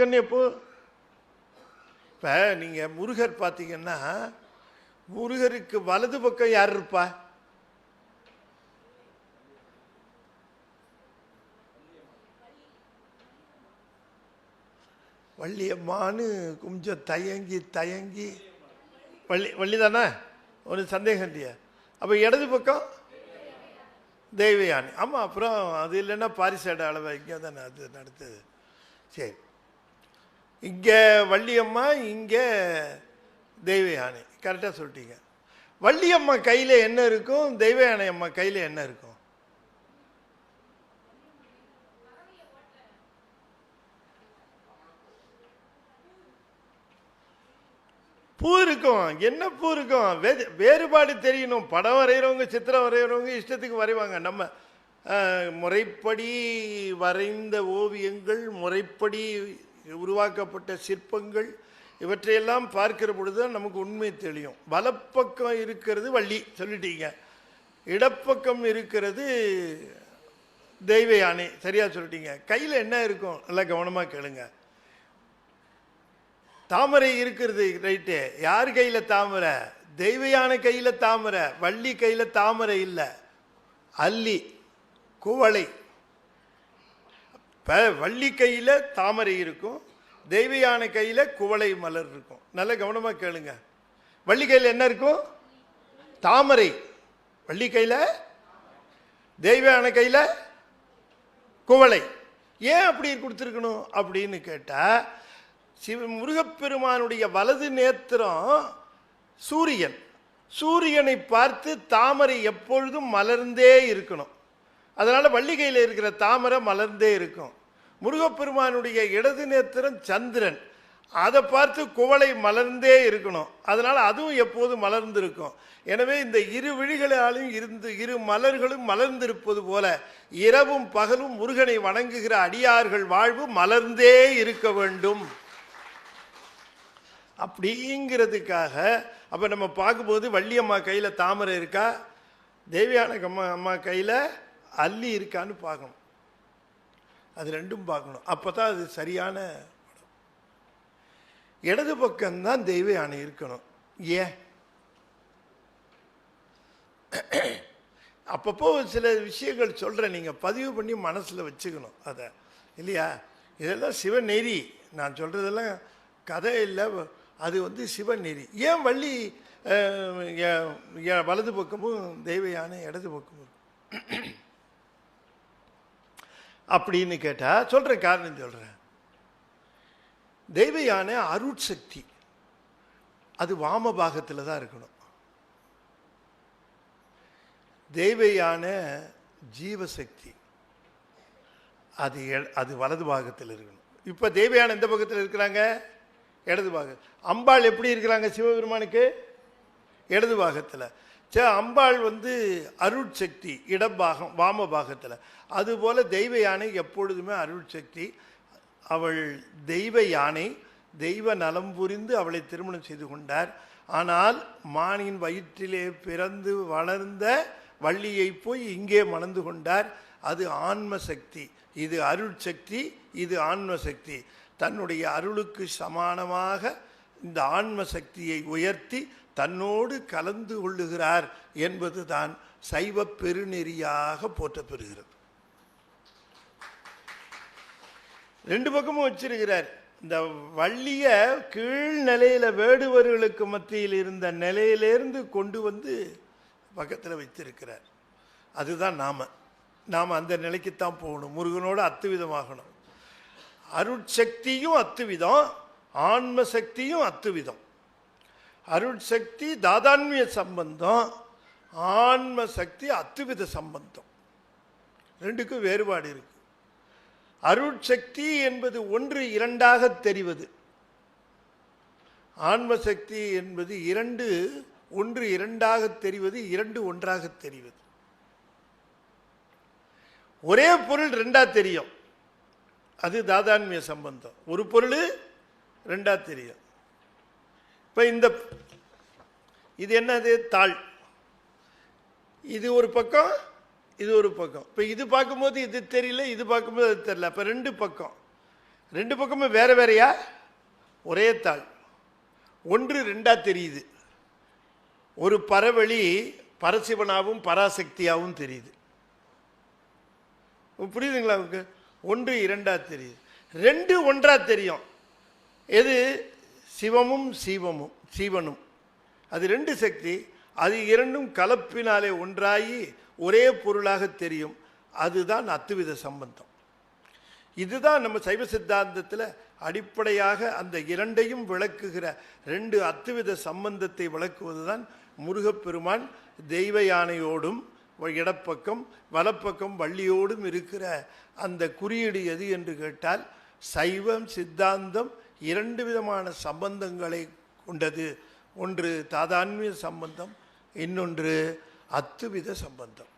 கண்ணு எப்போ இப்போ நீங்கள் முருகர் பார்த்தீங்கன்னா முருகருக்கு வலது பக்கம் யார் இருப்பா? வள்ளியம்மான்னு கொஞ்சம் தயங்கி தயங்கி. வள்ளி வள்ளி தானே ஒரு சந்தேகம் இல்லையா. அப்போ இடது பக்கம் தெய்வயானி ஆமாம் அப்புறம் அது இல்லைன்னா பாரிசாட அளவை இங்கே தானே அது நடத்துது சரி. இங்கே வள்ளியம்மா இங்கே தெய்வயானை. கரெக்டாக சொல்லிட்டீங்க. வள்ளியம்மா கையில் என்ன இருக்கும்? தெய்வயானை அம்மா கையில் என்ன இருக்கும்? பூ இருக்கும். என்ன பூ இருக்கும்? வே- வேறுபாடு தெரியணும். படம் வரைகிறவங்க சித்திரம் வரைகிறவங்க இஷ்டத்துக்கு வரைவாங்க. நம்ம முறைப்படி வரைந்த ஓவியங்கள் முறைப்படி உருவாக்கப்பட்ட சிற்பங்கள் இவற்றையெல்லாம் பார்க்கிற பொழுது தான் நமக்கு உண்மை தெரியும். வலப்பக்கம் இருக்கிறது வள்ளி சொல்லிட்டீங்க. இடப்பக்கம் இருக்கிறது தெய்வ யானை சரியா சொல்லிட்டீங்க. கையில் என்ன இருக்கும்? நல்லா கவனமாக கேளுங்க. தாமரை இருக்கிறது ரைட்டு யார் கையில் தாமரை? தெய்வயான கையில் தாமரை வள்ளி கையில் தாமரை இல்லை. அல்லி குவளை. இப்போ வள்ளி கையில் தாமரை இருக்கும் தெய்வயான கையில் குவளை மலர் இருக்கும். நல்ல கவனமாக கேளுங்க. வள்ளி கையில் என்ன இருக்கும்? தாமரை. வள்ளி கையில்? தெய்வயான கையில்? குவளை. ஏன் அப்படி கொடுத்துருக்கணும் அப்படின்னு கேட்டால் சிவ முருகப்பெருமானுடைய வலது நேத்திரம் சூரியன். சூரியனை பார்த்து தாமரை எப்பொழுதும் மலர்ந்தே இருக்கணும். அதனால் வள்ளிகையில் இருக்கிற தாமரை மலர்ந்தே இருக்கும். முருகப்பெருமானுடைய இடது நேத்திரம் சந்திரன். அதை பார்த்து குவளை மலர்ந்தே இருக்கணும். அதனால் அதுவும் எப்போதும் மலர்ந்திருக்கும். எனவே இந்த இரு விழிகளாலும் இருந்து இரு மலர்களும் மலர்ந்திருப்பது போல இரவும் பகலும் முருகனை வணங்குகிற அடியார்கள் வாழ்வு மலர்ந்தே இருக்க வேண்டும். அப்படிங்கிறதுக்காக அப்போ நம்ம பார்க்கும்போது வள்ளியம்மா கையில் தாமரை இருக்கா? தேவியான அம்மா அம்மா கையில் அள்ளி இருக்கான்னு பார்க்கணும். அது ரெண்டும் பார்க்கணும். அப்போ தான் அது சரியான படம். இடது பக்கம்தான் தெய்வ யானை இருக்கணும். ஏன்? அப்பப்போ சில விஷயங்கள் சொல்கிறேன் நீங்கள் பதிவு பண்ணி மனசில் வச்சுக்கணும் அதை. இல்லையா? இதெல்லாம் சிவநெறி. நான் சொல்கிறதெல்லாம் கதை இல்லை. அது வந்து சிவநெறி. ஏன் வள்ளி எ- வலது பக்கமும் தெய்வ யானை இடது பக்கமும்? இருக்கும் அப்படின்னு கேட்டால் சொல்கிறேன் காரணம் சொல்கிறேன் தெய்வ யானை அருட்சக்தி. அது வாம பாகத்தில் தான் இருக்கணும். தெய்வ யானை ஜீவசக்தி. அது எ- அது வலது பாகத்தில் இருக்கணும். இப்போ தெய்வ யானை எந்த பக்கத்தில் இருக்கிறாங்க? இடது பாகம் அம்பாள் எப்படி இருக்கிறாங்க சிவபெருமானுக்கு? இடது பாகத்தில். சே அம்பாள் வந்து அருட்சக்தி இடப்பாகம் வாம பாகத்தில் அதுபோல் தெய்வ யானை எப்பொழுதுமே அருட்சக்தி. அவள் தெய்வ யானை தெய்வ நலம் புரிந்து அவளை திருமணம் செய்து கொண்டார். ஆனால் மானின் வயிற்றிலே பிறந்து வளர்ந்த வள்ளியை போய் இங்கே மணந்து கொண்டார். அது ஆன்ம சக்தி இது அருட்சக்தி இது ஆன்ம சக்தி தன்னுடைய அருளுக்கு சமானமாக இந்த ஆன்ம சக்தியை உயர்த்தி தன்னோடு கலந்து கொள்ளுகிறார் என்பதுதான் சைவ பெருநெறியாக போற்றப்பெறுகிறது ரெண்டு பக்கமும் வச்சிருக்கிறார். இந்த வள்ளிய கீழ் நிலையில வேடுவர்களுக்கு மத்தியில் இருந்த நிலையிலேருந்து கொண்டு வந்து பக்கத்தில் வைத்திருக்கிறார். அதுதான் நாம. நாம் அந்த நிலைக்குத்தான் போகணும். முருகனோடு அத்துவிதமாகணும். அருட்சக்தியும் அத்துவிதம் ஆன்ம சக்தியும் அத்துவிதம். அருட்சக்தி தாதான்மிய சம்பந்தம் ஆன்ம சக்தி அத்துவித சம்பந்தம். ரெண்டுக்கும் வேறுபாடு இருக்கு. அருட்சக்தி என்பது ஒன்று இரண்டாக தெரிவது. ஆன்ம சக்தி என்பது இரண்டு ஒன்று இரண்டாக தெரிவது இரண்டு ஒன்றாக தெரிவது. ஒரே பொருள் ரெண்டா தெரியும். அது தாதான்மிய சம்பந்தம். ஒரு பொருள் ரெண்டா தெரியும். இப்போ இந்த இது என்னது? தாள். இது ஒரு பக்கம் இது ஒரு பக்கம். இப்போ இது பார்க்கும்போது இது தெரியல இது பார்க்கும்போது அது தெரியல. இப்போ ரெண்டு பக்கம். ரெண்டு பக்கமும் வேறு வேறையா? ஒரே தாள். ஒன்று ரெண்டாக தெரியுது. ஒரு பரவழி பரசிவனாகவும் பராசக்தியாகவும் தெரியுது. புரியுதுங்களா உங்களுக்கு? ஒன்று இரண்டாக தெரியுது. ரெண்டு ஒன்றாக தெரியும். எது? சிவமும் சீவமும் சீவனும். அது ரெண்டு சக்தி அது இரண்டும் கலப்பினாலே ஒன்றாகி ஒரே பொருளாக தெரியும். அதுதான் அத்துவித சம்பந்தம். இதுதான் நம்ம சைவ சித்தாந்தத்தில் அடிப்படையாக அந்த இரண்டையும் விளக்குகிற ரெண்டு அத்துவித சம்பந்தத்தை விளக்குவதுதான் முருகப்பெருமான் தெய்வ யானையோடும் இடப்பக்கம் வலப்பக்கம் வள்ளியோடும் இருக்கிற அந்த குறியீடு எது என்று கேட்டால் சைவம் சித்தாந்தம் இரண்டு விதமான சம்பந்தங்களை கொண்டது. ஒன்று தாதான்மிய சம்பந்தம் இன்னொன்று அத்துவித சம்பந்தம்.